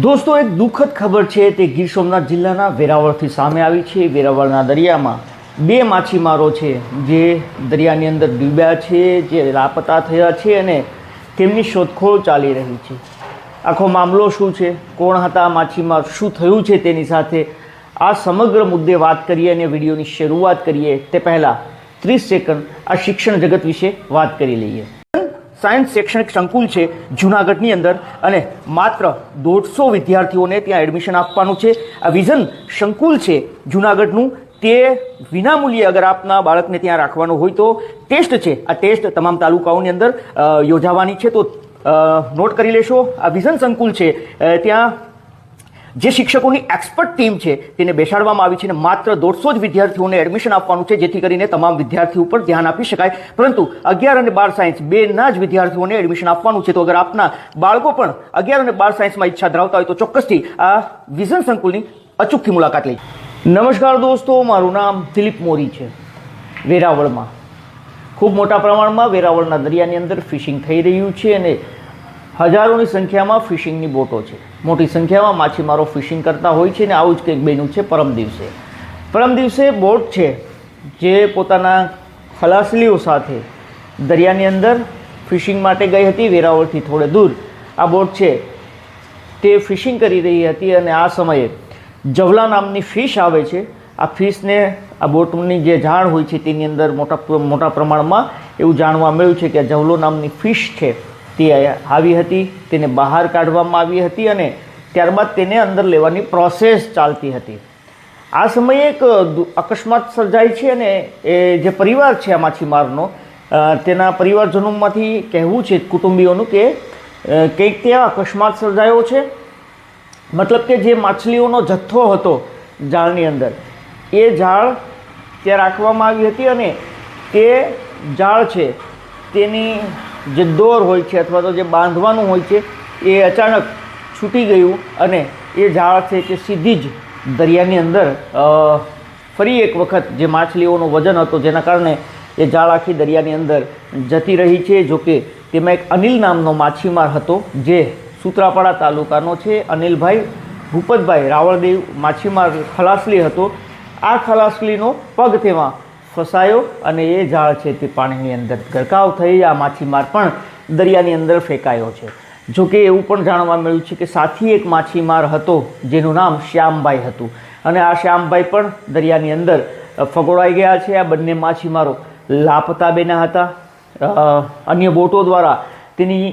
દોસ્તો, એક દુઃખદ ખબર છે તે ગીર સોમનાથ જિલ્લાના વેરાવળથી સામે આવી છે. વેરાવળના દરિયામાં બે માછીમારો છે, જે દરિયાની અંદર ડૂબ્યા છે, જે લાપતા થયા છે અને તેમની શોધખોળ ચાલી રહી છે. આખો મામલો શું છે? કોણ હતા? માછીમાર શું થયું છે તેની સાથે આ સમગ્ર મુદ્દે વાત કરીએ અને વિડીયોની શરૂઆત કરીએ. તે પહેલાં ત્રીસ સેકન્ડ આ શિક્ષણ જગત વિશે વાત કરી લઈએ. સાયન્સ શૈક્ષણિક સંકુલ છે જૂનાગઢની અંદર અને માત્ર દોઢસો વિદ્યાર્થીઓને ત્યાં એડમિશન આપવાનું છે. આ વિઝન સંકુલ છે જૂનાગઢનું. તે વિનામૂલ્યે અગર આપના બાળકને ત્યાં રાખવાનું હોય તો ટેસ્ટ છે. આ ટેસ્ટ તમામ તાલુકાઓની અંદર યોજાવાની છે. તો નોટ કરી લેશો. આ વિઝન સંકુલ છે. ત્યાં જે શિક્ષકોની એક્સપર્ટ ટીમ છે, તેને બેસાડવામાં આવી છે અને માત્ર દોઢસો જ વિદ્યાર્થીઓને એડમિશન આપવાનું છે, જેથી કરીને તમામ વિદ્યાર્થીઓ ઉપર ધ્યાન આપી શકાય. પરંતુ અગિયાર અને બાર સાયન્સ બેના જ વિદ્યાર્થીઓને એડમિશન આપવાનું છે. તો અગર આપના બાળકો પણ અગિયાર અને બાર સાયન્સમાં ઈચ્છા ધરાવતા હોય તો ચોક્કસથી આ વિઝન સંકુલની અચૂકથી મુલાકાત લઈ. નમસ્કાર દોસ્તો, મારું નામ દિલીપ મોરી છે. વેરાવળમાં. ખૂબ મોટા પ્રમાણમાં વેરાવળના દરિયાની અંદર ફિશિંગ થઈ રહ્યું છે અને હજારોની સંખ્યામાં ફિશિંગની બોટો છે. મોટી સંખ્યામાં માછીમારો ફિશિંગ કરતા હોય છે ને આવું જ કંઈક બન્યું છે પરમ દિવસે. પરમ દિવસે બોટ છે જે પોતાના ખલાસલીઓ સાથે દરિયાની અંદર ફિશિંગ માટે ગઈ હતી, વેરાવળથી થોડે દૂર. આ બોટ છે તે ફિશિંગ કરી રહી હતી અને આ સમયે જવલા નામની ફિશ આવે છે. આ ફિશને, આ બોટની જે ઝાડ હોય છે તેની અંદર મોટા મોટા પ્રમાણમાં એવું જાણવા મળ્યું છે કે જવલો નામની ફિશ છે. તે આવી હતી, તેને બહાર કાઢવામાં આવી હતી અને ત્યારબાદ તેને અંદર લેવાની પ્રોસેસ ચાલતી હતી. આ સમયે એક અકસ્માત સર્જાય છે અને એ જે પરિવાર છે આ માછીમારનો તેના પરિવારજનોમાંથી કહેવું છે, કુટુંબીઓનું કે કંઈક ત્યાં અકસ્માત સર્જાયો છે. મતલબ કે જે માછલીઓનો જથ્થો હતો જાળની અંદર, એ જાળ ત્યાં રાખવામાં આવી હતી અને તે જાળ છે તેની જે દોર હોય છે અથવા તો જે બાંધવાનું હોય છે, એ અચાનક છૂટી ગયું અને એ ઝાડ છે તે સીધી જ દરિયાની અંદર ફરી એક વખત જે માછલીઓનું વજન હતું જેના કારણે એ ઝાડ આખી દરિયાની અંદર જતી રહી છે જોકે તેમાં એક અનિલ નામનો માછીમાર હતો જે સુત્રાપાડા તાલુકાનો છે. અનિલભાઈ, ભૂપતભાઈ રાવળદેવ માછીમાર ખલાસલી હતો. આ ખલાસલીનો પગ તેમાં ફસાયો અને એ જાળ છે તે પાણીની અંદર ગરકાવ થઈ, આ માછીમાર પણ દરિયાની અંદર ફેંકાયો છે. જોકે એવું પણ જાણવા મળ્યું છે કે સાથી એક માછીમાર હતો, જેનું નામ શ્યામભાઈ હતું. અને આ શ્યામભાઈ પણ દરિયાની અંદર ફગોળાઈ ગયા છે. આ બંને માછીમારો લાપતા બેના હતા. અન્ય બોટો દ્વારા તેની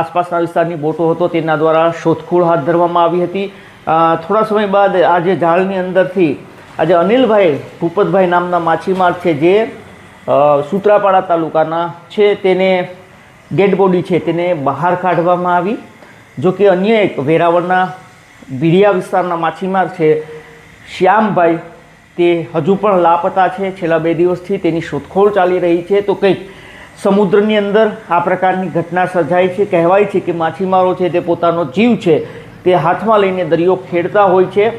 આસપાસના વિસ્તારની બોટો હતો તેના દ્વારા શોધખોળ હાથ ધરવામાં આવી હતી. થોડા સમય બાદ આ જે ઝાડની અંદરથી આજે અનિલભાઈ, ભૂપતભાઈ નામના માછીમાર છે જે સૂત્રાપાડા તાલુકાના છે. તેને ડેડ બોડી છે. તેને બહાર કાઢવામાં આવી. જો કે અન્ય એક વેરાવળના ભીડિયા વિસ્તારના માછીમાર છે શ્યામભાઈ. તે હજુ પણ લાપતા છે. છેલ્લા બે દિવસથી તેની શોધખોળ ચાલી રહી છે. તો કંઈક સમુદ્રની અંદર આ પ્રકારની ઘટના સર્જાય છે. કહેવાય છે કે માછીમારો છે તે પોતાનો જીવ છે તે હાથમાં લઈને દરિયો ખેડતા હોય છે.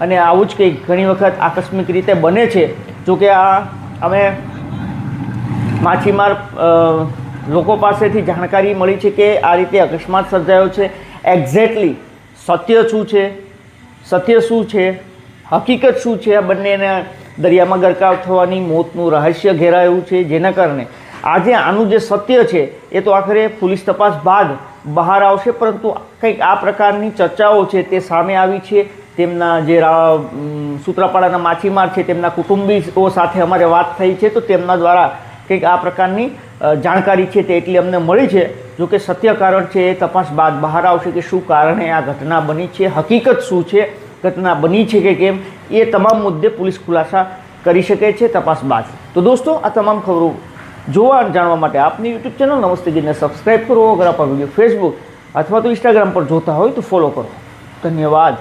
અને આવું જ કંઈક ઘણી વખત આકસ્મિક રીતે બને છે. જો કે આ અમે માછીમાર લોકો પાસેથી જાણકારી મળી છે કે આ રીતે અકસ્માત સર્જાયો છે. એક્ઝેક્ટલી સત્ય શું છે? સત્ય શું છે? હકીકત શું છે? આ બંનેના દરિયામાં ગરકાવ થવાની મોતનું રહસ્ય ઘેરાયું છે, જેના કારણે આજે આનું જે સત્ય છે, એ તો આખરે પોલીસ તપાસ બાદ બહાર આવશે, પરંતુ કંઈક આ પ્રકારની ચર્ચાઓ છે તે સામે આવી છે. તેમના જે સૂત્રાપાડાના માછીમાર છે, તેમના કુટુંબીઓ સાથે અમારે વાત થઈ છે, તો તેમના દ્વારા કંઈક આ પ્રકારની જાણકારી છે તે એટલી અમને મળી છે. જો કે સત્ય કારણ છે એ તપાસ બાદ બહાર આવશે કે શું કારણે આ ઘટના બની છે, હકીકત શું છે, ઘટના બની છે કે કેમ, એ તમામ મુદ્દે પોલીસ ખુલાસા કરી શકે છે તપાસ બાદ. તો દોસ્તો, આ તમામ ખબરો જોવા અને જાણવા માટે આપની યુટ્યુબ ચેનલ નમસ્તે જીને સબસ્ક્રાઈબ કરો. અગર આપણા વીડિયો ફેસબુક અથવા તો ઇન્સ્ટાગ્રામ પર જોતા હોય તો ફોલો કરો. ધન્યવાદ.